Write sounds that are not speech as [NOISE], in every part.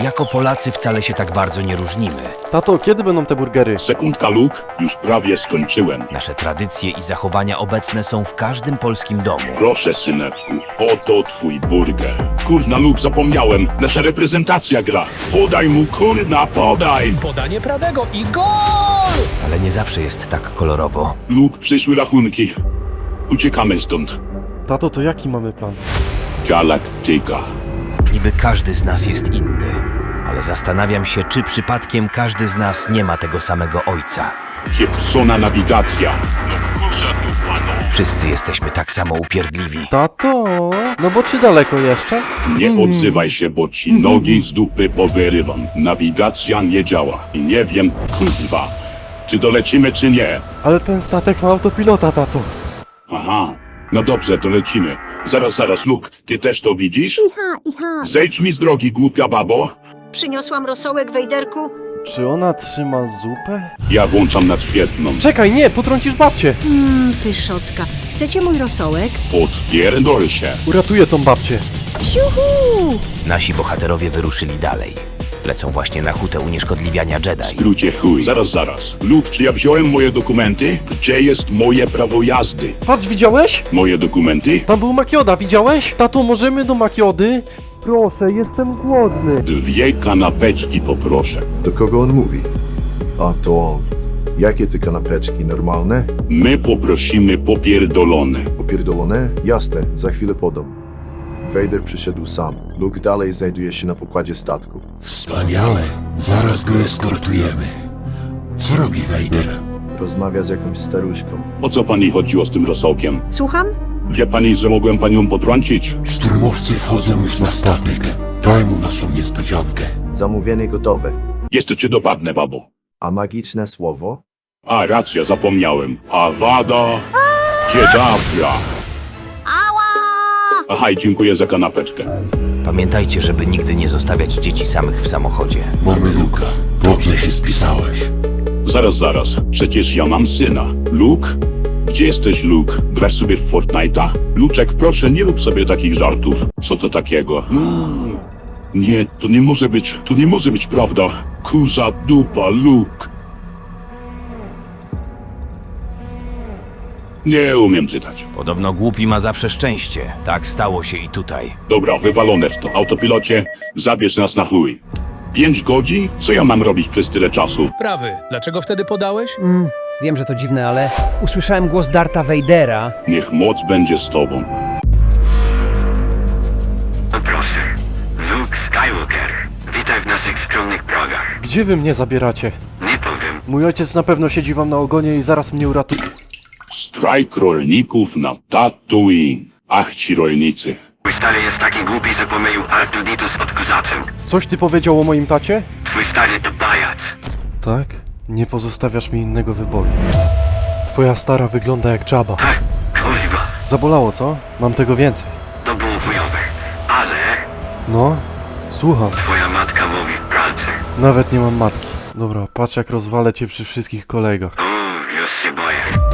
Jako Polacy wcale się tak bardzo nie różnimy. Tato, kiedy będą te burgery? Sekundka, Luke, już prawie skończyłem. Nasze tradycje i zachowania obecne są w każdym polskim domu. Proszę, syneczku, oto twój burger. Kurna, Luke, zapomniałem, nasza reprezentacja gra. Podaj mu, kurna, podaj! Podanie prawego i gol! Ale nie zawsze jest tak kolorowo. Luke, przyszły rachunki. Uciekamy stąd. Tato, to jaki mamy plan? Galaktyka. Niby każdy z nas jest inny, ale zastanawiam się, czy przypadkiem każdy z nas nie ma tego samego ojca. Pieprzona nawigacja. No kurza dupa, no. Wszyscy jesteśmy tak samo upierdliwi. Tato, no bo czy daleko jeszcze? Nie odzywaj się, bo ci nogi z dupy powyrywam. Nawigacja nie działa. I nie wiem, kurwa, czy dolecimy, czy nie. Ale ten statek ma autopilota, tato. Aha, no dobrze, to lecimy. Zaraz, zaraz, Luke, ty też to widzisz? Iha, iha. Zejdź mi z drogi, głupia babo. Przyniosłam rosołek Wejderku. Czy ona trzyma zupę? Ja włączam nadświetlną. Czekaj, nie, potrącisz babcię. Mmm, pyszotka. Chcecie mój rosołek? Odpierdol się. Uratuję tą babcię. Siuhu! Nasi bohaterowie wyruszyli dalej. Lecą właśnie na hutę unieszkodliwiania W Jedi. skrócie chuj. Zaraz, zaraz. Luke, czy ja wziąłem moje dokumenty? Gdzie jest moje prawo jazdy? Patrz, widziałeś? Moje dokumenty? Tam był Makioda, widziałeś? Tato, możemy do Makiody? Proszę, jestem głodny. Dwie kanapeczki poproszę. Do kogo on mówi? A to on. Jakie te kanapeczki? Normalne? My poprosimy popierdolone. Opierdolone? Jasne, za chwilę podam. Vader przyszedł sam. Luke dalej znajduje się na pokładzie statku. Wspaniale. Zaraz go eskortujemy. Co robi Vader? Rozmawia z jakąś staruszką. O co pani chodziło z tym rosołkiem? Słucham? Wie pani, że mogłem panią potrącić? Szturmowcy wchodzą już na statek. Daj mu naszą niespodziankę. Zamówienie gotowe. Jeszcze cię dopadnę, babo. A magiczne słowo? A, racja, zapomniałem. Awada Kedavra. Aha, i dziękuję za kanapeczkę. Pamiętajcie, żeby nigdy nie zostawiać dzieci samych w samochodzie. Mamy Luka. Dobrze się spisałeś. Zaraz, zaraz. Przecież ja mam syna. Luke? Gdzie jesteś, Luke? Grasz sobie w Fortnite'a? Luczek, proszę, nie rób sobie takich żartów. Co to takiego? Mm. Nie, to nie może być, to nie może być prawda. Kurza dupa, Luke. Nie umiem czytać. Podobno głupi ma zawsze szczęście. Tak stało się i tutaj. Dobra, wywalone w to. Autopilocie, zabierz nas na chuj. Pięć godzin? Co ja mam robić przez tyle czasu? Prawy, dlaczego wtedy podałeś? Mm, wiem, że to dziwne, ale usłyszałem głos Darta Vadera. Niech moc będzie z tobą. Proszę, Luke Skywalker. Witaj w naszych skromnych progach. Gdzie wy mnie zabieracie? Nie powiem, Mój ojciec na pewno siedzi wam na ogonie i zaraz mnie uratuje. Strajk rolników na Tatooine. Ach, ci rolnicy. twój stary jest taki głupi, że pomylił Artuditus z odkurzaczem. Coś ty powiedział o moim tacie? Twój stary to pajac. Tak? Nie pozostawiasz mi innego wyboru. Twoja stara wygląda jak Jabba. Ha, kurwa, Zabolało, co? Mam tego więcej. to było chujowe. Ale No, słucham. twoja matka mówi w pralce. Nawet nie mam matki. Dobra, patrz jak rozwalę cię przy wszystkich kolegach. Boję.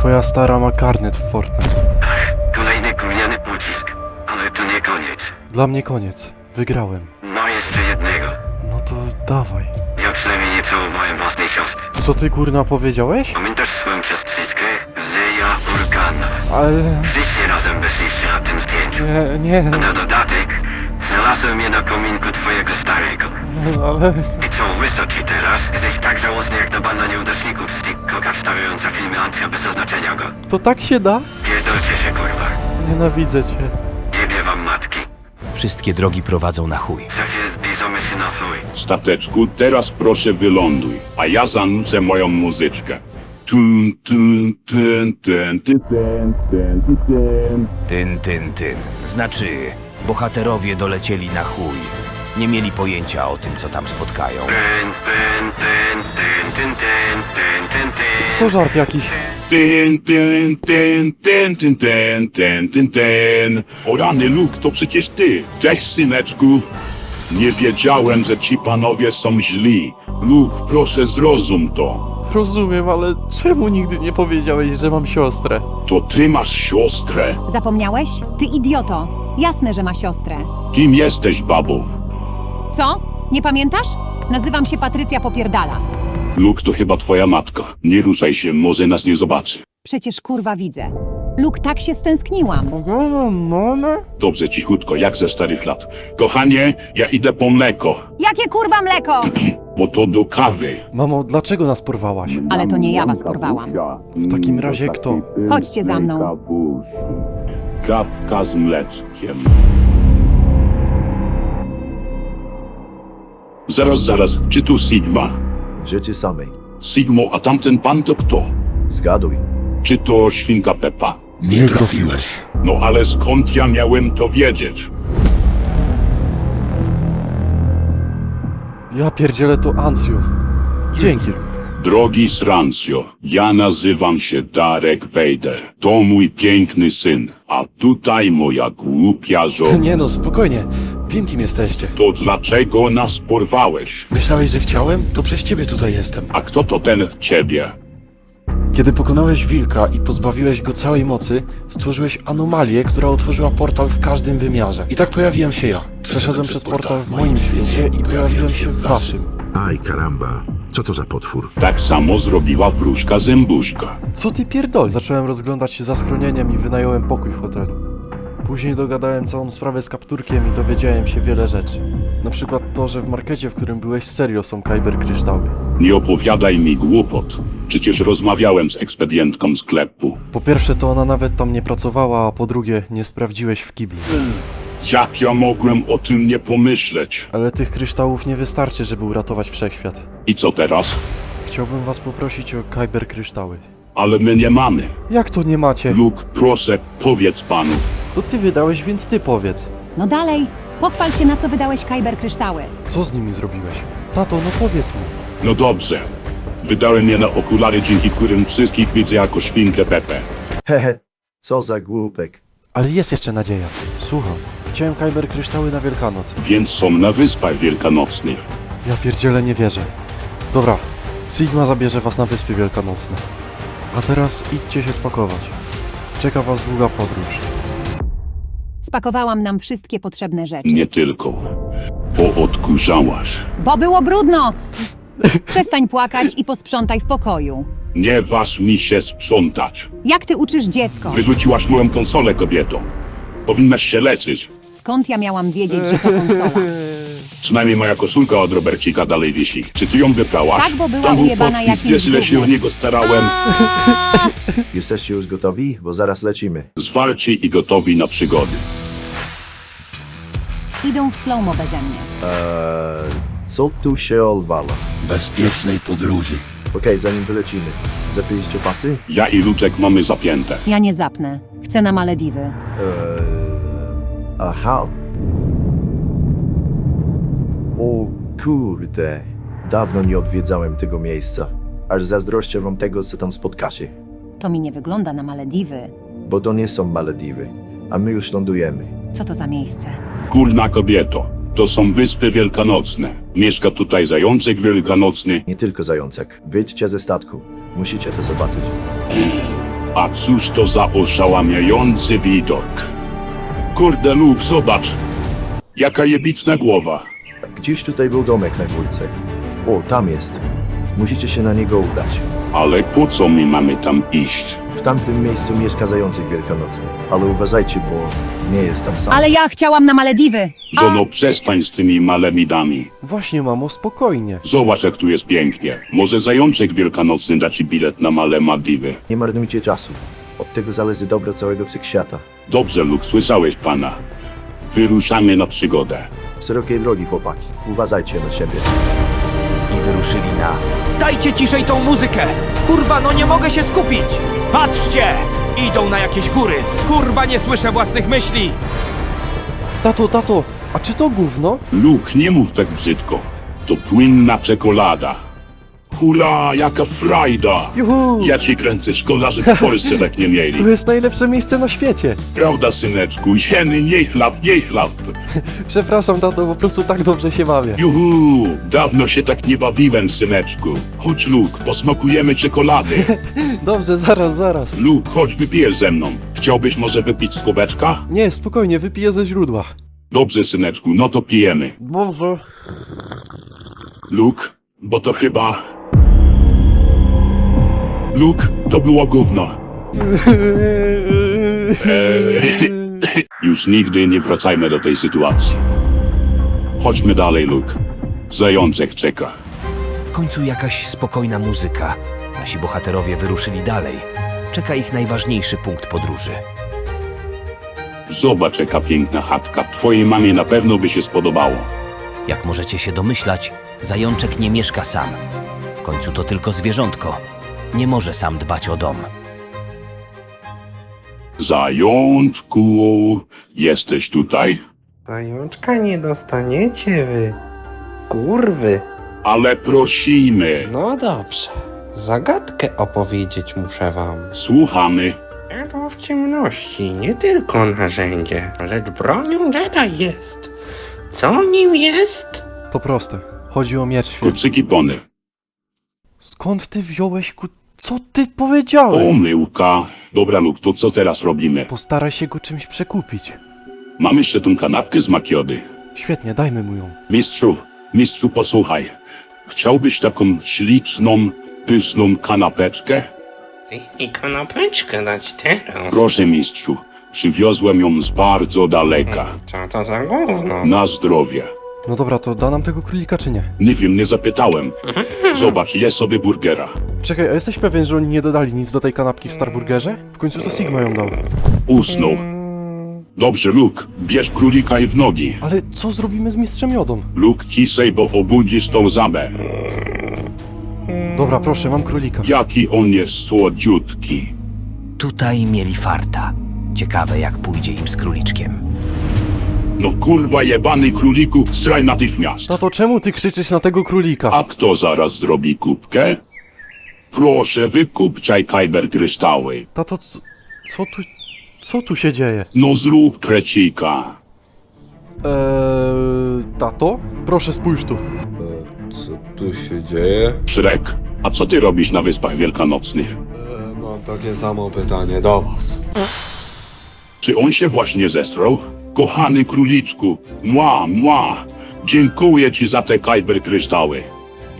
Twoja stara ma karnet w Fortnite. Kolejny gówniany pocisk. Ale to nie koniec. Dla mnie koniec. Wygrałem. No jeszcze jednego. No to dawaj. Ja przynajmniej nie całowałem własnej siostry. Co ty kurna powiedziałeś? Pamiętasz swoją siostryczkę? Leia Organa. Ale... Wszyscy razem wyszliście na tym zdjęciu. Nie, nie, A na dodatek znalazłem je na kominku twojego starego. ale... I co, wysoki teraz? Jesteś tak żałosny jak ta banda nieudaczników z TikToka wstawiająca filmy Ancja bez oznaczenia go. To tak się da? Pierdolcie się kurwa. Nienawidzę cię. Jebie wam matki. Wszystkie drogi prowadzą na chuj. Szefie, zbliżamy się na chuj. Stateczku, teraz proszę wyląduj, a ja zanucę moją muzyczkę. Tun, tun, tun, tun, tun, tun, tun, tun, tun. Tyn, tyn, tyn. Znaczy, bohaterowie dolecieli na chuj. Nie mieli pojęcia o tym, co tam spotkają. Tyn, tyn, tyn, tyn, tyn, tyn, tyn, tyn, tyn. To żart jakiś. Tyn, tyn, tyn, tyn, tyn, tyn, tyn, tyn, tyn. O rany, Luke, to przecież ty. Cześć, syneczku. Nie wiedziałem, że ci panowie są źli. Luke, proszę zrozum to. Rozumiem, ale czemu nigdy nie powiedziałeś, że mam siostrę? To ty masz siostrę. Zapomniałeś? Ty idioto! Jasne, że ma siostrę. Kim jesteś, babo? Co? Nie pamiętasz? Nazywam się Patrycja Popierdala. Luke to chyba twoja matka. Nie ruszaj się, może nas nie zobaczy. Przecież kurwa widzę. Luke, tak się stęskniłam. Dobrze, cichutko, jak ze starych lat. Kochanie, ja idę po mleko, Jakie kurwa mleko? [CLEARS THROAT] bo to do kawy. Mamo, dlaczego nas porwałaś? Ale to nie ja was porwałam. W takim razie kto? Chodźcie za mną. Kawka z mleczkiem. Zaraz, zaraz, czy tu Sigma? W życiu samej. Sigmo, a tamten pan to kto? Zgaduj. Czy to świnka Peppa? Nie trafiłeś. No ale skąd ja miałem to wiedzieć? Ja pierdzielę to Ancju. Dzięki. Drogi Srancio, ja nazywam się Darek Vader. To mój piękny syn, a tutaj moja głupia żona. Nie no, spokojnie. Wiem kim jesteście. To dlaczego nas porwałeś? Myślałeś, że chciałem? To przez ciebie tutaj jestem. A kto to ten ciebie? Kiedy pokonałeś wilka i pozbawiłeś go całej mocy, stworzyłeś anomalię, która otworzyła portal w każdym wymiarze. I tak pojawiłem się ja. Przeszedłem przez portal w moim świecie i pojawiłem się w waszym. Aj, karamba. Co to za potwór? Tak samo zrobiła wróżka zębuszka. Co ty pierdol? Zacząłem rozglądać się za schronieniem i wynająłem pokój w hotelu. Później dogadałem całą sprawę z kapturkiem i dowiedziałem się wiele rzeczy. Na przykład to, że w markecie, w którym byłeś, serio są kajber kryształy. Nie opowiadaj mi głupot. Przecież rozmawiałem z ekspedientką sklepu. Po pierwsze, to ona nawet tam nie pracowała, a po drugie, nie sprawdziłeś w kiblu. Jak ja mogłem o tym nie pomyśleć? Ale tych kryształów nie wystarczy, żeby uratować wszechświat. I co teraz? Chciałbym was poprosić o kajber kryształy. Ale my nie mamy. Jak to nie macie? Luke, proszę, powiedz panu. To ty wydałeś, więc ty powiedz. No dalej. Pochwal się, na co wydałeś Kyber kryształy. Co z nimi zrobiłeś? Tato, no powiedz mi. No dobrze. Wydałem je na okulary, dzięki którym wszystkich widzę jako świnkę Pepe. Hehe. Co za głupek. Ale jest jeszcze nadzieja. Słucham. Chciałem kajber kryształy na Wielkanoc. Więc są na wyspach wielkanocnych. Ja pierdzielę nie wierzę. Dobra, Sigma zabierze was na wyspy wielkanocne. A teraz idźcie się spakować. Czeka was długa podróż. Spakowałam nam wszystkie potrzebne rzeczy. Nie tylko. Bo odkurzałaś. Bo było brudno! Przestań płakać i posprzątaj w pokoju. Nie waż mi się sprzątać. Jak ty uczysz dziecko? Wyrzuciłaś moją konsolę, kobieto. Powinnaś się leczyć. Skąd ja miałam wiedzieć, że to konsola? [LAUGHS] Przynajmniej moja koszulka od Robercika dalej wisi. Czy ty ją wyprałaś? Tak, bo była Tam był ujebana podpis, jakimś wiesz ile się o gównem. niego starałem. [LAUGHS] Jesteście już gotowi? Bo zaraz lecimy. Zwarci i gotowi na przygody. Idą w slow-mo beze mnie. Eee, co tu się odwala? Bezpiecznej podróży. Okej, zanim wylecimy. Zapiliście pasy? Ja i Luczek mamy zapięte. Ja nie zapnę. Chcę na Malediwy. Eee, aha. O kurde. Dawno nie odwiedzałem tego miejsca. Aż zazdroszczę wam tego, co tam spotkacie. To mi nie wygląda na Malediwy. Bo to nie są Malediwy. A my już lądujemy. Co to za miejsce? Kurna kobieto. To są wyspy wielkanocne. Mieszka tutaj zajączek wielkanocny. Nie tylko zajączek. Wyjdźcie ze statku. Musicie to zobaczyć. A cóż to za oszałamiający widok. Kurde Luke, zobacz. Jaka jebitna głowa. Gdzieś tutaj był domek na górce. O, tam jest. Musicie się na niego udać. Ale po co my mamy tam iść? W tamtym miejscu mieszka zajączek wielkanocny. Ale uważajcie, bo nie jest tam sam. Ale ja chciałam na Malediwy! Żono, przestań z tymi malemidami. Właśnie, mamo, spokojnie. Zobacz, jak tu jest pięknie. Może zajączek wielkanocny da ci bilet na male Maldiwy. Nie marnujcie czasu. Od tego zależy dobro całego wszechświata. Dobrze, Luke, słyszałeś pana. Wyruszamy na przygodę. Szerokiej drogi, chłopaki. Uważajcie na siebie. Wyruszyli na... Dajcie ciszej tą muzykę! Kurwa, no nie mogę się skupić! Patrzcie! Idą na jakieś góry! Kurwa, nie słyszę własnych myśli! Tato, tato, a czy to gówno? Luke, nie mów tak brzydko. To płynna czekolada. Hula, jaka frajda! Juhu! Ja ci kręcę, szkoda, że w Polsce tak nie mieli. [LAUGHS] To jest najlepsze miejsce na świecie. Prawda, syneczku? Sieny, nie chlap, nie chlap. [LAUGHS] Przepraszam, tato, po prostu tak dobrze się bawię. Juhu, dawno się tak nie bawiłem, syneczku. Chodź, Luke, posmakujemy czekolady. [LAUGHS] Dobrze, zaraz, zaraz. Luke, chodź, wypijesz ze mną. Chciałbyś może wypić z kubeczka? Nie, spokojnie, wypiję ze źródła. Dobrze, syneczku, no to pijemy. Dobrze. Luke, bo to chyba... Luke, to było gówno. Eee, [LAUGHS] Już nigdy nie wracajmy do tej sytuacji. Chodźmy dalej, Luke. Zajączek czeka. W końcu jakaś spokojna muzyka. Nasi bohaterowie wyruszyli dalej. Czeka ich najważniejszy punkt podróży. Zobacz, jaka piękna chatka. Twojej mamie na pewno by się spodobało. Jak możecie się domyślać, zajączek nie mieszka sam. W końcu to tylko zwierzątko. Nie może sam dbać o dom. Zajączku, jesteś tutaj? Zajączka nie dostaniecie wy. Kurwy. Ale prosimy. No dobrze. Zagadkę opowiedzieć muszę wam. Słuchamy. Światło w ciemności nie tylko narzędzie, lecz bronią Jedi jest. Co nim jest? To proste. Chodzi o miecz świetny. Kucyki pony. Skąd ty wziąłeś ku... Co ty powiedziałeś? Pomyłka. Dobra, Luke, to co teraz robimy? Postaraj się go czymś przekupić. Mam jeszcze tą kanapkę z makiody. Świetnie, dajmy mu ją. Mistrzu, mistrzu, posłuchaj. Chciałbyś taką śliczną, pyszną kanapeczkę? I kanapeczkę dać teraz. Proszę, mistrzu. Przywiozłem ją z bardzo daleka. Co to za gówno? Na zdrowie. No dobra, to da nam tego królika czy nie? Nie wiem, nie zapytałem. Zobacz, je sobie burgera. Czekaj, a jesteś pewien, że oni nie dodali nic do tej kanapki w Starburgerze? W końcu to Sigma ją dał. Usnął. Dobrze, Luke, bierz królika i w nogi. Ale co zrobimy z mistrzem jodą? Luke, kisej, bo obudzisz tą zabę. Dobra, proszę, mam królika. Jaki on jest słodziutki. Tutaj mieli farta. Ciekawe, jak pójdzie im z króliczkiem. No kurwa jebany króliku, sraj natychmiast. Tato, czemu ty krzyczysz na tego królika? A kto zaraz zrobi kubkę? Proszę, wykupczaj kajber kryształy. Tato, co, co tu... Co tu się dzieje? No zrób krecika. Eee... Tato? Proszę, spójrz tu. Co tu się dzieje? Szrek, a co ty robisz na Wyspach Wielkanocnych? Mam takie samo pytanie do was. Czy on się właśnie zesrał? Kochany króliczku, mła, mła, dziękuję ci za te kajber kryształy.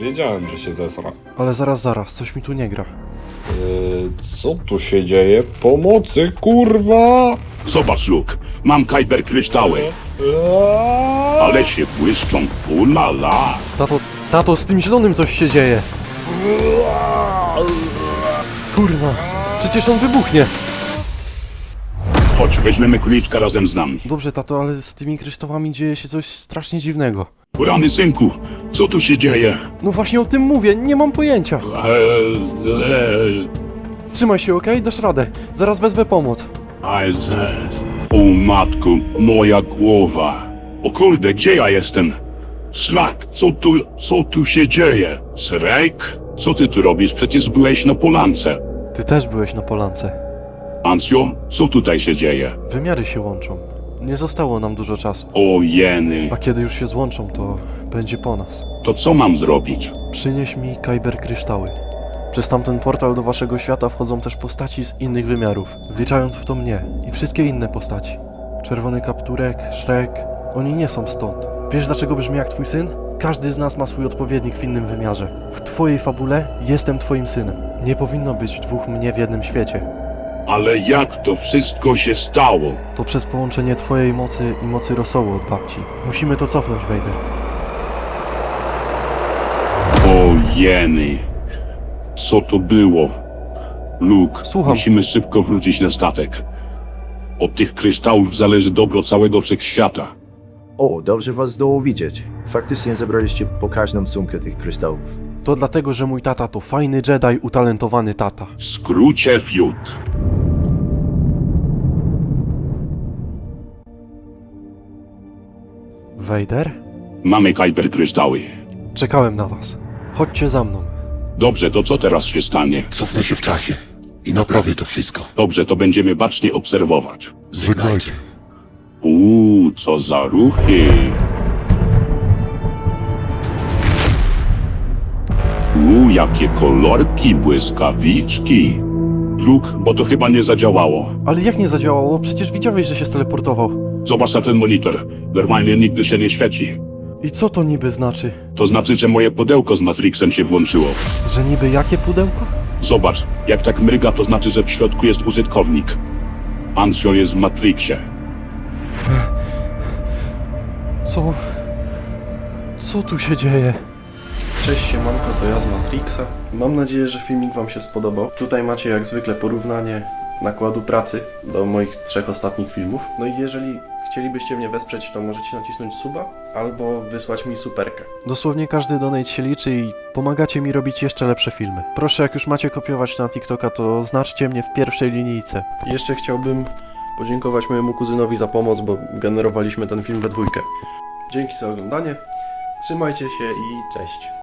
Wiedziałem, że się zesra. Ale zaraz, zaraz, coś mi tu nie gra. Eee, co tu się dzieje? Pomocy, kurwa! Zobacz, Luke, mam kajber kryształy. Ale się błyszczą, ulala. Tato, tato, z tym zielonym coś się dzieje. Kurwa, przecież on wybuchnie. Chodź, weźmiemy króliczka razem z nami. Dobrze, tato, ale z tymi kryształami dzieje się coś strasznie dziwnego. Rany synku, co tu się dzieje? No właśnie o tym mówię, nie mam pojęcia. Eee, eee, Trzymaj się, okej? Dasz radę. Zaraz wezwę pomoc. Isaac. O matku, moja głowa. O kurde, gdzie ja jestem? Szlak, co tu, co tu się dzieje? Srek? Co ty tu robisz? Przecież byłeś na polance. Ty też byłeś na polance. Ansio, co tutaj się dzieje? Wymiary się łączą. Nie zostało nam dużo czasu. O jeny, A kiedy już się złączą, to będzie po nas. to co mam zrobić? Przynieś mi Kyber kryształy. Przez tamten portal do waszego świata wchodzą też postaci z innych wymiarów, wliczając w to mnie i wszystkie inne postaci. Czerwony kapturek, Shrek, oni nie są stąd. Wiesz dlaczego brzmi jak twój syn? Każdy z nas ma swój odpowiednik w innym wymiarze. W twojej fabule jestem twoim synem. Nie powinno być dwóch mnie w jednym świecie. Ale jak to wszystko się stało? To przez połączenie twojej mocy i mocy rosołu od babci. Musimy to cofnąć, Vader. O jeny. Co to było? Luke, Słucham. musimy szybko wrócić na statek. Od tych kryształów zależy dobro całego wszechświata. O, dobrze was znowu widzieć. Faktycznie zebraliście pokaźną sumkę tych kryształów. To dlatego, że mój tata to fajny Jedi, utalentowany tata. W skrócie fiut. Vader? Mamy kajper kryształy. Czekałem na was. Chodźcie za mną. Dobrze, to co teraz się stanie? Cofnę się w czasie i naprawię to wszystko. Dobrze, to będziemy bacznie obserwować. Żegnajcie. Uuu, co za ruchy. Uuu, jakie kolorki, błyskawiczki. Luke, bo to chyba nie zadziałało. Ale jak nie zadziałało? Przecież widziałeś, że się steleportował. Zobacz na ten monitor. Normalnie nigdy się nie świeci. I co to niby znaczy? To znaczy, że moje pudełko z Matrixem się włączyło. Że niby jakie pudełko? Zobacz, jak tak mryga, to znaczy, że w środku jest użytkownik. Ancio jest w Matrixie. Co? Co tu się dzieje? Cześć siemanko, to ja z Matrixa. Mam nadzieję, że filmik wam się spodobał. Tutaj macie jak zwykle porównanie nakładu pracy do moich trzech ostatnich filmów. No i jeżeli chcielibyście mnie wesprzeć, to możecie nacisnąć suba albo wysłać mi superkę. Dosłownie każdy donate się liczy i pomagacie mi robić jeszcze lepsze filmy. Proszę, jak już macie kopiować na TikToka, to znaczcie mnie w pierwszej linijce. Jeszcze chciałbym podziękować mojemu kuzynowi za pomoc, bo generowaliśmy ten film we dwójkę. Dzięki za oglądanie. Trzymajcie się i cześć.